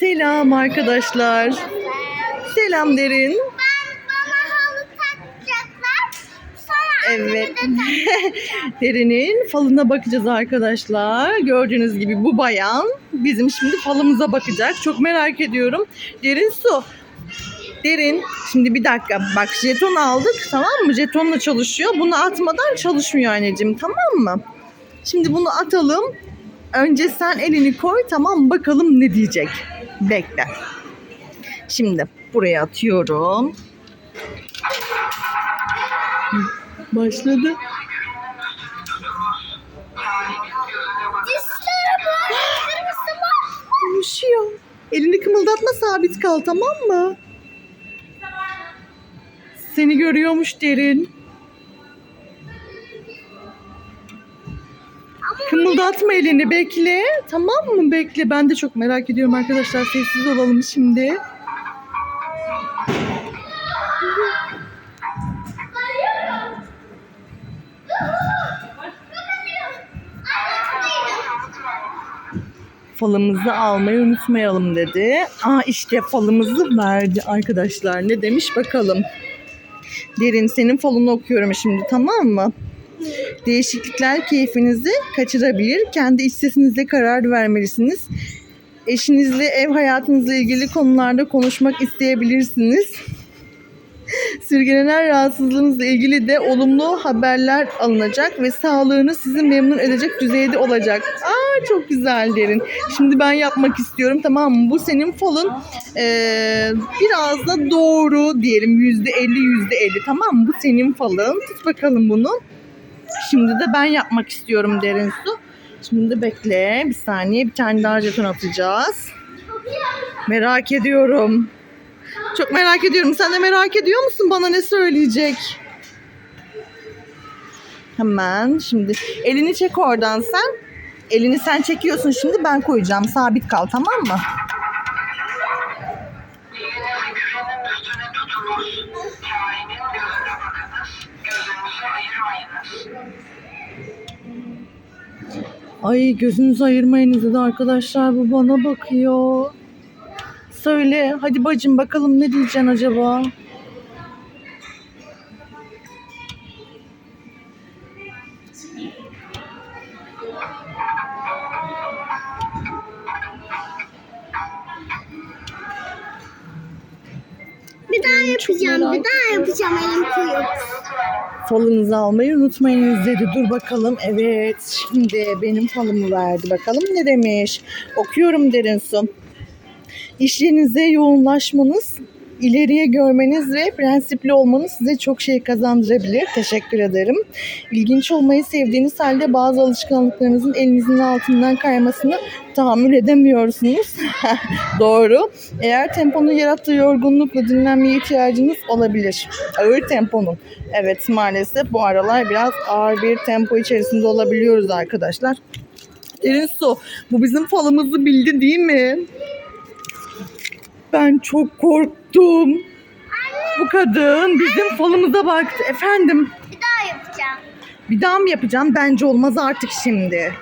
Selam arkadaşlar. Selam derin. Ben bana halı takacaklar. Sonra Evet. Derinin falına bakacağız arkadaşlar. Gördüğünüz gibi bu bayan bizim şimdi falımıza bakacak. Çok merak ediyorum. Derin su. Derin şimdi bir dakika bak jeton aldık tamam mı? Jetonla çalışıyor. Bunu atmadan çalışmıyor anneciğim tamam mı? Şimdi bunu atalım. Önce sen elini koy tamam? Bakalım ne diyecek. Bekle. Şimdi buraya atıyorum. Başladı. Konuşuyor. Elini kımıldatma sabit kal tamam mı? Seni görüyormuş derin. Kımıldatma elini bekle. Tamam mı? Bekle. Ben de çok merak ediyorum arkadaşlar. Sessiz olalım şimdi. Falımızı almayı unutmayalım dedi. Aa işte falımızı verdi arkadaşlar. Ne demiş bakalım. Derin senin falını okuyorum şimdi tamam mı? Değişiklikler keyfinizi kaçırabilir. Kendi iç sesinizle karar vermelisiniz. Eşinizle ev hayatınızla ilgili konularda konuşmak isteyebilirsiniz. Sürgelenen rahatsızlığınızla ilgili de olumlu haberler alınacak ve sağlığınız sizi memnun edecek düzeyde olacak. Aa çok güzel derin. Şimdi ben yapmak istiyorum tamam mı? Bu senin falın ee, biraz da doğru diyelim yüzde elli yüzde elli tamam mı? Bu senin falın. Tut bakalım bunu. Şimdi de ben yapmak istiyorum derin su. Şimdi bekle bir saniye bir tane daha jeton atacağız. Merak ediyorum. Çok merak ediyorum. Sen de merak ediyor musun bana ne söyleyecek? Hemen şimdi elini çek oradan sen. Elini sen çekiyorsun şimdi ben koyacağım. Sabit kal tamam mı? Ay gözünüzü ayırmayınız dedi arkadaşlar bu bana bakıyor. Söyle hadi bacım bakalım ne diyeceksin acaba? Bir daha yapacağım. Bir daha yapacağım elim koyup. Falınızı almayı unutmayınız dedi. Dur bakalım. Evet. Şimdi benim falımı verdi. Bakalım ne demiş. Okuyorum derin su. İşlerinize yoğunlaşmanız, ileriye görmeniz ve prensipli olmanız size çok şey kazandırabilir. Teşekkür ederim. İlginç olmayı sevdiğiniz halde bazı alışkanlıklarınızın elinizin altından kaymasını tahammül edemiyorsunuz. Doğru. Eğer temponun yarattığı yorgunlukla dinlenmeye ihtiyacınız olabilir. Ağır temponun. Evet maalesef bu aralar biraz ağır bir tempo içerisinde olabiliyoruz arkadaşlar. Derin su. Bu bizim falımızı bildi değil mi? Ben çok korktum. Bu kadın bizim falımıza baktı. Efendim Bir daha yapacağım. bir daha mı yapacağım? Bence olmaz artık şimdi.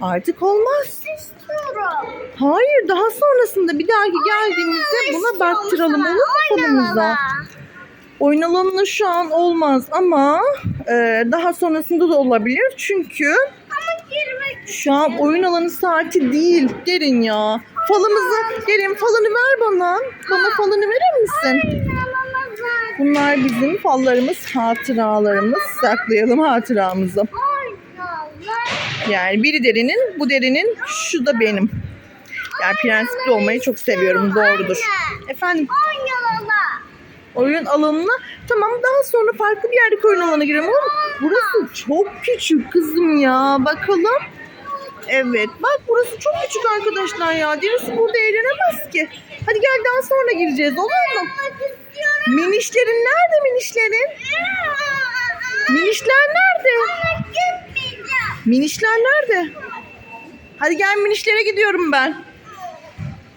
Artık olmaz. İstiyorum. Hayır daha sonrasında bir dahaki geldiğimizde buna baktıralım olur mu falımıza? Oyun alanına şu an olmaz ama e, daha sonrasında da olabilir. Çünkü Ama girmek şu an oyun alanı saati değil. Derin ya. Falımızı, derin falını ver bana. Bana falını verir misin? Bunlar bizim fallarımız, hatıralarımız. Saklayalım hatıramızı. Yani biri derinin, bu derinin, şu da benim. Yani prensipli olmayı çok seviyorum, doğrudur. Efendim oyun alanına tamam daha sonra farklı bir yerdeki oyun alanına girelim burası çok küçük kızım ya. Bakalım. Evet bak burası çok küçük arkadaşlar ya. Derisi burada eğlenemez ki. Hadi gel daha sonra gireceğiz olur mu? Minişlerin nerede minişlerin? Minişler nerede? Minişler nerede? Hadi gel minişlere gidiyorum ben.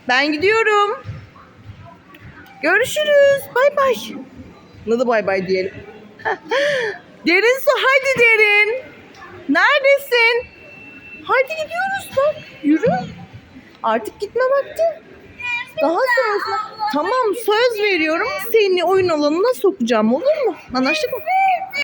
Ben gidiyorum. Görüşürüz. Bay bay. Ne de bay bay diyelim. derin su hadi derin. Neredesin? Hadi gidiyoruz bak. Yürü. Artık gitme vakti. Daha sonrasında tamam söz veriyorum seni oyun alanına sokacağım olur mu? Anlaştık mı?